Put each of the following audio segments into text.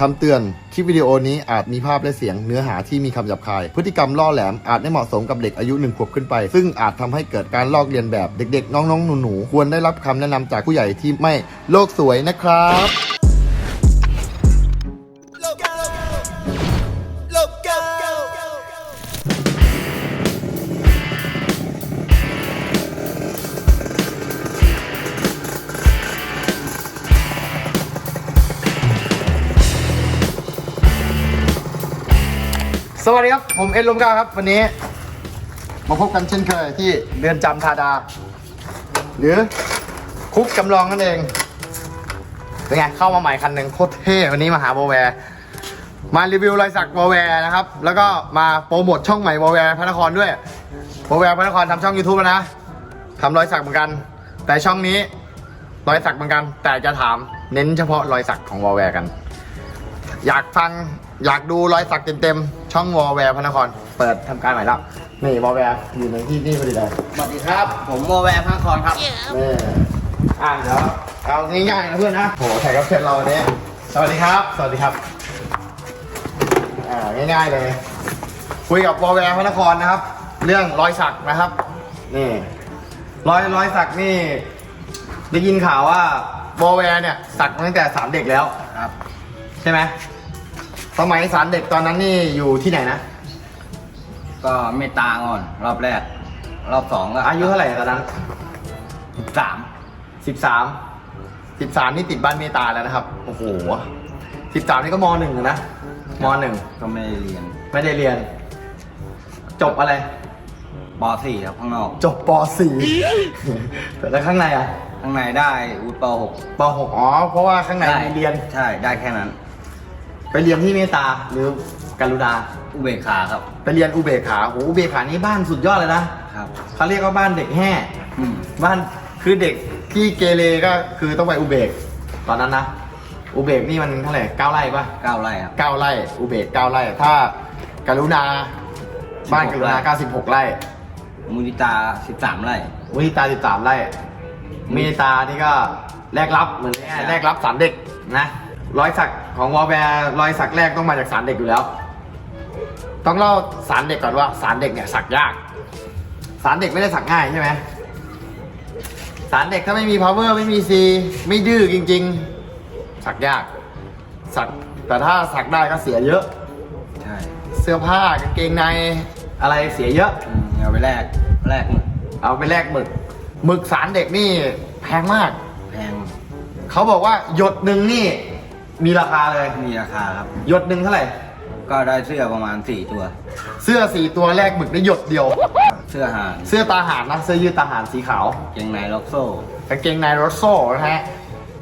คำเตือน คลิปวิดีโอนี้อาจมีภาพและเสียงเนื้อหาที่มีคำหยาบคาย พฤติกรรมล่อแหลมอาจไม่เหมาะสมกับเด็กอายุหนึ่งขวบขึ้นไป ซึ่งอาจทำให้เกิดการลอกเลียนแบบเด็กๆ น้องๆ หนูๆ ควรได้รับคำแนะนำจากผู้ใหญ่ที่ไม่โลกสวยนะครับ วัสดีครับ ผมเอ็นลมกาครับ วันนี้ มาพบกันเช่นเคยที่เรือนจำธาดา หรือคุกจำลองนั่นเองเป็นไงเข้ามาใหม่คันหนึ่งโคตรเท่วันนี้มาหาโบแวร์มารีวิวรอยสักโบแวร์นะครับ แล้วก็มาโปรโมทช่องใหม่โบแวร์พระนครด้วยโบแวร์พระนครทำช่อง YouTube แล้วนะทำรอยสักเหมือนกัน แต่ช่องนี้รอยสักเหมือนกัน แต่จะถามเน้นเฉพาะรอยสักของโบแวร์กัน อยากฟัง อยากดูรอยสักเต็มๆ ช่องวอลแวร์พระนคร เปิดทำการใหม่แล้ว นี่วอลแวร์อยู่ในที่นี่พอดีเลยสวัสดีครับ ผมโมแวร์พังคอนครับ นี่อ่าเดี๋ยวเอาง่ายๆนะเพื่อนนะโหแขกรับเชิญเราวันนี้สวัสดีครับ สวัสดีครับ อ่าง่ายๆเลย คุยกับวอลแวร์พระนครนะครับ เรื่องรอยสักนะครับ นี่ รอยรอยสักนี่ ได้ยินข่าวว่าวอลแวร์เนี่ยสักมาตั้งแต่สามเด็กแล้วครับ ใช่ไหม สมัยสารเด็กตอนนั้นนี่อยู่ที่ไหนนะ ก็เมตตาก่อนรอบแรก รอบสองก็อายุเท่าไหร่ตอนนั้นสามสิบสามสิบสามนี่ติดบ้านเมตตาแล้วนะครับ โอ้โหสิบสามนี่ก็มหนึ่งนะมหนึ่งก็ไม่ได้เรียน ไม่ได้เรียน จบอะไรปสี่ครับข้างนอก จบปสี่แล้วข้างในอะ ข้างในได้วุฒิปหกปหกอ๋อ เพราะว่าข้างในมีเรียน ใช่ ได้แค่นั้น ไปเรียนที่เมตตาหรือการุณาอุเบกขาครับ ไปเรียนอุเบกขาโหอุเบกขานี่บ้านสุดยอดเลยนะครับ เขาเรียกว่าบ้านเด็กแห่อืม บ้านคือเด็กที่เกเรก็คือต้องไปอุเบก ตอนนั้นนะอุเบกนี่มันเท่าไหร่เก้าไร่ปะเก้าไร่ครับ เก้าไร่อุเบกเก้าไร่ ถ้าการุณาบ้านการุณาเก้าสิบหกไร่ มุนิตาสิบสามไร่ วิตาสิบสามไร่เมตานี่ก็แลกรับเหมือนง่ายๆแลกรับสารเด็กนะ รอยสักของวอลแวร์รอยสักแรกต้องมาจากสารเด็กอยู่แล้ว ต้องเล่าสารเด็กก่อนว่าสารเด็กเนี่ยสักยาก สารเด็กไม่ได้สักง่ายใช่ไหมสารเด็กถ้าไม่มี power ไม่มี C ไม่ดื้อจริง ๆ สักยาก สักแต่ถ้าสักได้ก็เสียเยอะ ใช่เสื้อผ้ากางเกงในอะไรเสียเยอะ อืมเอาไปแลกแลกหมึกเอาไปแลกหมึกหมึกสารเด็กนี่แพงมาก แพงเขาบอกว่าหยดหนึ่งนี่ มีราคาเลย มีราคาครับ หยดหนึ่งเท่าไหร่ ก็ได้เสื้อประมาณสี่ตัว เสื้อสี่ตัวแลกหมึกได้หยดเดียว เสื้อหานเสื้อตาหารนะเสื้อยืดตาหารสีขาวเกงในล็อกโซ่กางเกงในรถโซ่นะฮะ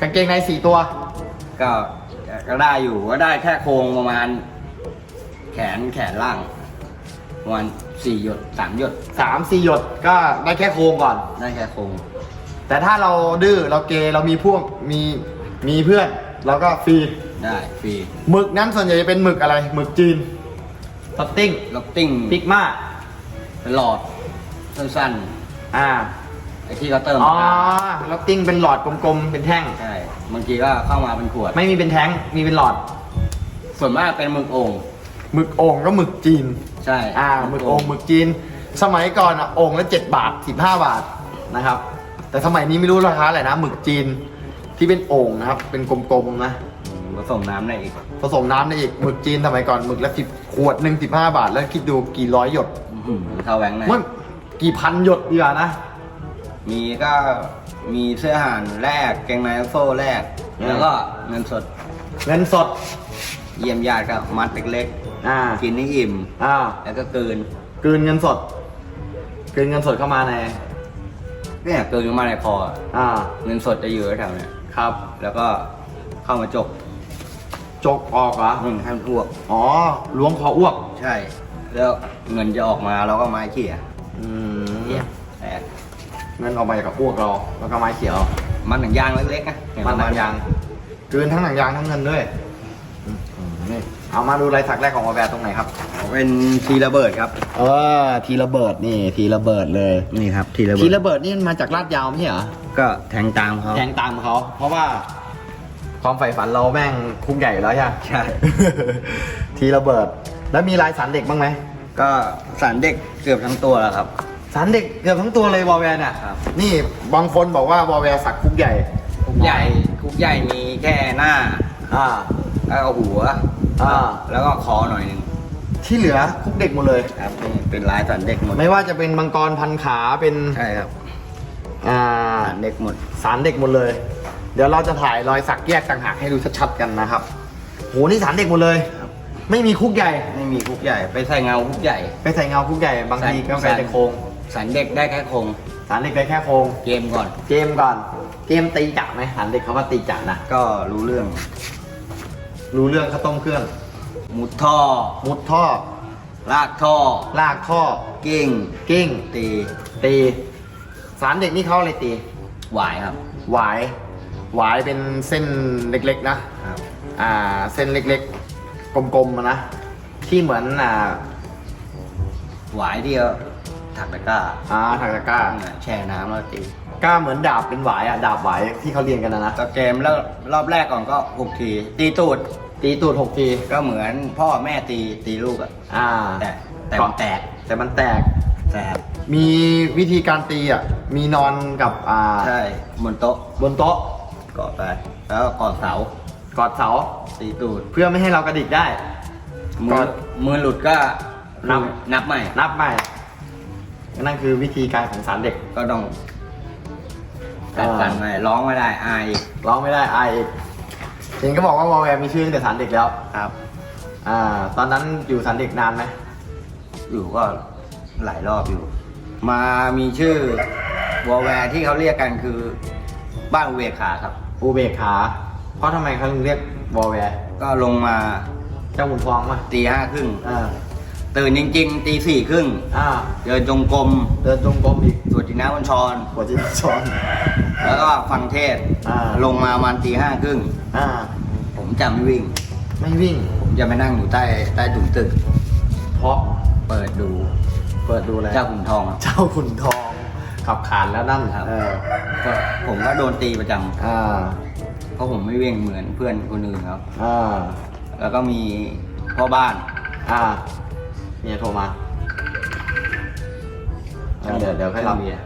กางเกงในสี่ตัว ก็ก็ได้อยู่ก็ได้แค่โครงประมาณ แขนแขนล่างประมาณสี่หยดสามหยดสามสี่หยดก็ได้แค่โครงก่อน ได้แค่โครงแต่ถ้าเราดื้อเราเกเรามีพวกมีมีเพื่อน เราก็ฟรีได้ฟรีหมึกนั้นส่วนใหญ่จะเป็นหมึกอะไรหมึกจีนตัตติ้งล็อกติ้งปิกมาเป็นหลอดสั้นอ่าๆไอ้ที่เขาเติมอ๋อน้แล้วติ้งเป็นหลอดกลมๆเป็นแท่งำใช่บางทีก็เข้ามาเป็นขวด ไม่มีเป็นแท้งมีเป็นหลอดส่วนมากเป็นหมึกโอ่งหมึกโอ่งก็หมึกจีน ใช่อ่าหมึกโอ่งหมึกจีน สมัยก่อนอะโอ่งละเจ็ดบาทสิบห้าบาทนะครับ แต่สมัยนี้ไม่รู้ราคาอะไรนะหมึกจีน ที่เป็นโอ่งนะครับ เป็นกลมๆนะผสมน้ำได้อีกผสมน้ำได้อีกหมึกจีนสมัยก่อนหมึกละสิบขวดหนึ่งสิบห้าบาท แล้วคิดดูกี่ร้อยหยดอื้อหือเข้าแหวงเลยมันกี่พันหยดดีกว่านะ มีก็มีเสื้อห่านแรกเกงในโซ่แรกอืมแล้วก็เงินสด เงินสด เยี่ยมญาติก็มัดเล็กอ่าๆกินให้อิ่มอ่าแล้วก็เกินกลืนเงินสดกลืนเงินสดเข้ามาในเนี่ยเกินมาในคออ่าเงินสดจะอยู่แถวๆเนี่ย ครับ แล้วก็เข้ามาจกจกออกเหรอ อืมให้มันอ้วก อ๋อล้วงคออ้วก ใช่ แล้วเงินจะออกมาเราก็ไม้เขี่ยอืมเขี่ยแตกเงินออกมาจากอ้วกเรา แล้วก็ไม้เขียว มันหนังยางเล็กๆนะเห็มันหนังยางกลืนทั้งหนังยางทั้งเงินด้วยอืมนี่เอามาดูลายสักแรกของวอลแวร์ตรงไหนครับ เป็นทีระเบิดครับ เออทีระเบิดนี่ ทีระเบิดเลย นี่ครับ ทีระเบิทีดระเบิดนี่มันมาจากลาดยาวไม่ใช่เหรอ ก็แทงตามเขา แทงตามเขา เพราะว่าความใฝ่ฝันเราแม่งคุกใหญ่อยู่แล้วใช่ไหมใช่ ทีระเบิด แล้วมีลายสารเด็กบ้างไหมก็สารเด็กเกือบทั้งตัวแล้วครับ สารเด็กเกือบทั้งตัวเลยวอลแวร์เนี่ยครับ นี่บางคนบอกว่าวอลแวร์สักคุกใหญ่ คุกใหญ่คุกใหญ่มีแค่หน้า อ่า แล้วก็หัวอ่า แล้วก็คอหน่อยหนึ่งที่เหลือคุกเด็กหมดเลย ครับนี่เป็นลายสารเด็กหมดไม่ว่าจะเป็นมังกรพันขาเป็นใช่ครับ อ่าสารเด็กหมด สารเด็กหมดเลย เดี๋ยวเราจะถ่ายรอยสักแยกต่างหากให้ดูชัดๆกันนะครับโหนี่สารเด็กหมดเลย ครับ ไม่มีคุกใหญ่ ไม่มีคุกใหญ่ ไปใส่เงาคุกใหญ่ ไปใส่เงาคุกใหญ่บางทีก็สารใส่แต่โครงสารเด็กได้แค่โครงสารเด็กได้แค่โครงเกมก่อน เกมก่อน เกมตีจักไหมสารเด็กเขาว่าตีจักนะก็รู้เรื่อง รู้เรื่องข้าวต้มเครื่อง มุดท่อ มุดท่อ ลากท่อ ลากท่อกิ้งกิ้ง ตี ตี สารเด็กนี่เขาอะไรตีหวายครับ หวายหวายเป็นเส้นเล็กๆนะครับอ่าเส้นเล็กๆ กลมๆอะนะที่เหมือนอ่าหวายเดียวถักตะกร้าอ่าถักตะกร้าแช่น้ำแล้วตีกล้าเหมือนดาบเป็นหวายอะดาบหวายที่เขาเรียนกันนะนะก็เกมแล้วรอบแรกก่อนก็หกทีตีตูดตีตูดหกทีก็เหมือนพ่อแม่ตีตีลูกอะอ่าแต่แต่มันแตกแต่มันแตก แสบมีวิธีการตีอะ มีนอนกับอ่าใช่บนโต๊ะบนโต๊ะเกาะไป แล้วก็กอดเสากอดเสาตีตูดเพื่อไม่ให้เรากระดิกได้ มือมือหลุดก็นับนับใหม่ นับใหม่นั่นคือวิธีการของสารเด็ก ก็ต้องกัดกันใหม่ร้องไม่ได้อายอีกร้องไม่ได้อายอีกเห็นก็บอกว่าวอลแวร์มีชื่อตั้งแต่สารเด็กแล้ว ครับ อ่า ตอนนั้นอยู่สารเด็กนานไหมอยู่ก็ หลายรอบอยู่ มามีชื่อวอลแวร์ที่เขาเรียกกันคือบ้านอุเวกขาครับอูเบกขา เพราะทำไมเขาถึงเรียกวอลแวร์ ก็ลงมาเจ้าขุนทองมาตีห้าครึ่งอ่าตื่นจริงๆตีสี่ครึ่งอ่าเดินจงกรมเดินจงกรมอีกสวดจินน้ำวันชรหัวจิตชอน แล้วก็ฟังเทศน์อ่า ลงมาประมาณตีห้าครึ่งอ่า ผมจะไม่วิ่ง ไม่วิ่ง ผมจะไปนั่งอยู่ใต้ใต้ถุนตึก เพราะเปิดดู เปิดดูอะไรเจ้าขุนทองเจ้าขุนทอง ขับขานแล้วนั่นครับเออก็ผมก็โดนตีประจำอ่าเพราะผมไม่วิ่งเหมือนเพื่อนคนอื่นครับ อ่า แล้วก็มีพ่อบ้าน อ่าเมียโทรมาเออเดี๋ยวเดี๋ยวค่อยรับเมีย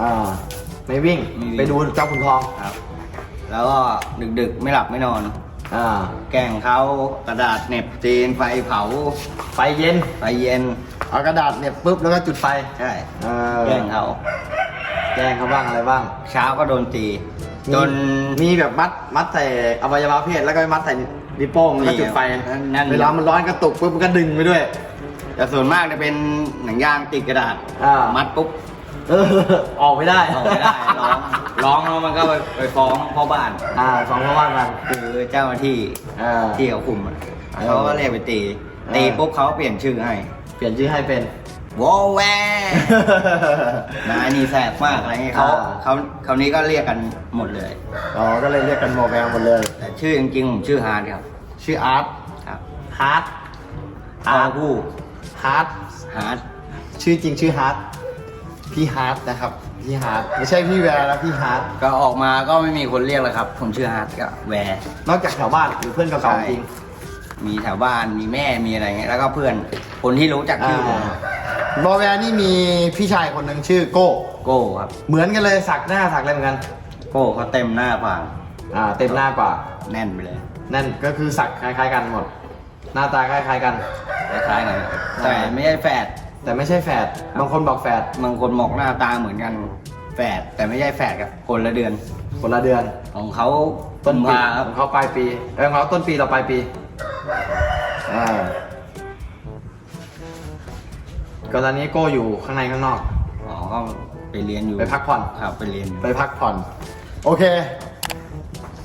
อ่าไม่วิ่ง ไม่วิ่ง ไปดูเจ้าขุนทองครับ แล้วก็ดึกๆ ไม่หลับไม่นอน อ่าแกล้งเขากระดาษเหน็บตีนไฟเผาไฟเย็นไฟเย็นเอากระดาษเนี่ยปุ๊บแล้วก็จุดไฟใช่เออแกล้งเขาแกล้งเขาบ้างอะไรบ้าง เช้าก็โดนตีจนมีแบบมัดมัดใส่อวัยวะเพศแล้วก็มัดใส่นิ้วโป้งแล้วก็จุดไฟนั่นเวลามันร้อนกระตุกปุ๊บมันก็ดึงไปด้วย แต่ส่วนมากจะเป็นหนังยางติดกระดาษอ่ามัดปุ๊บ เออ ออกไม่ได้ออกไม่ได้ร้องร้องแล้วมันก็ไปไปฟ้องพ่อบ้านอ่าสองเพราะว่ามัน คือเจ้าหน้าที่อ่า ที่เขาคุมอะเออเขาก็เรียกไปตีเออ ตีปุ๊บเขาเปลี่ยนชื่อให้เปลี่ยนชื่อให้เป็น วอลแวร์นายนี่แสบมากอะไรเงี้ยเขาอ่า เขาเขานี้ก็เรียกกันหมดเลย อ๋อ ก็เลยเรียกกันโมแวลหมดเลย แต่ชื่อจริงๆผมชื่อฮาร์ดครับชื่ออาร์ตครับฮาร์ดพอผู้ฮาร์ดฮาร์ดชื่อจริงชื่อฮาร์ด พี่ฮาร์ดนะครับ พี่ฮาร์ดไม่ใช่พี่แวร์นะพี่ฮาร์ดก็ออกมาก็ไม่มีคนเรียกเลยครับ ผมชื่อฮาร์ดกับแวร์นอกจากแถวบ้านหรือเพื่อนเก่าๆจริงมีแถวบ้านมีแม่มีอะไรเงี้ยแล้วก็เพื่อนคนที่รู้จักชื่อผมโมแวร์นี่มีพี่ชายคนหนึ่งชื่อโก้โก้ครับ เหมือนกันเลยสักหน้าสักอะไรเหมือนกัน โก้เขาเต็มหน้าผากอ่าเต็มหน้ากว่าแน่นไปเลยนั่นก็คือสักคล้ายๆกันหมด หน้าตาคล้ายๆกันคล้ายๆกันแต่ไม่ใช่แฝด แต่ไม่ใช่แฝดบางคนบอกแฝดบางคนบอกหน้าตาเหมือนกันแฝดแต่ไม่ใช่แฝดกับคนละเดือน คนละเดือนของเขาต้นกุมปีภาคขรับองเขาปลายปีเออของเขาต้นปีเราปลายปีอ่าก็ตอนนี้โก้อยู่ข้างในข้างนอกอ๋อก็ไปเรียนอยู่ไปพักผ่อนครับไปเรียนอยู่ไปพักผ่อน โอเค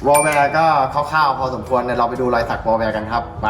วอลแวร์ก็คร่าวๆพอสมควรเดี๋ยวเราไปดูรอยสักวอลแวร์กันครับไป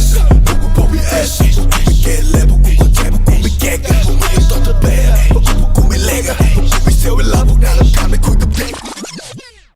ass, pouco pão me.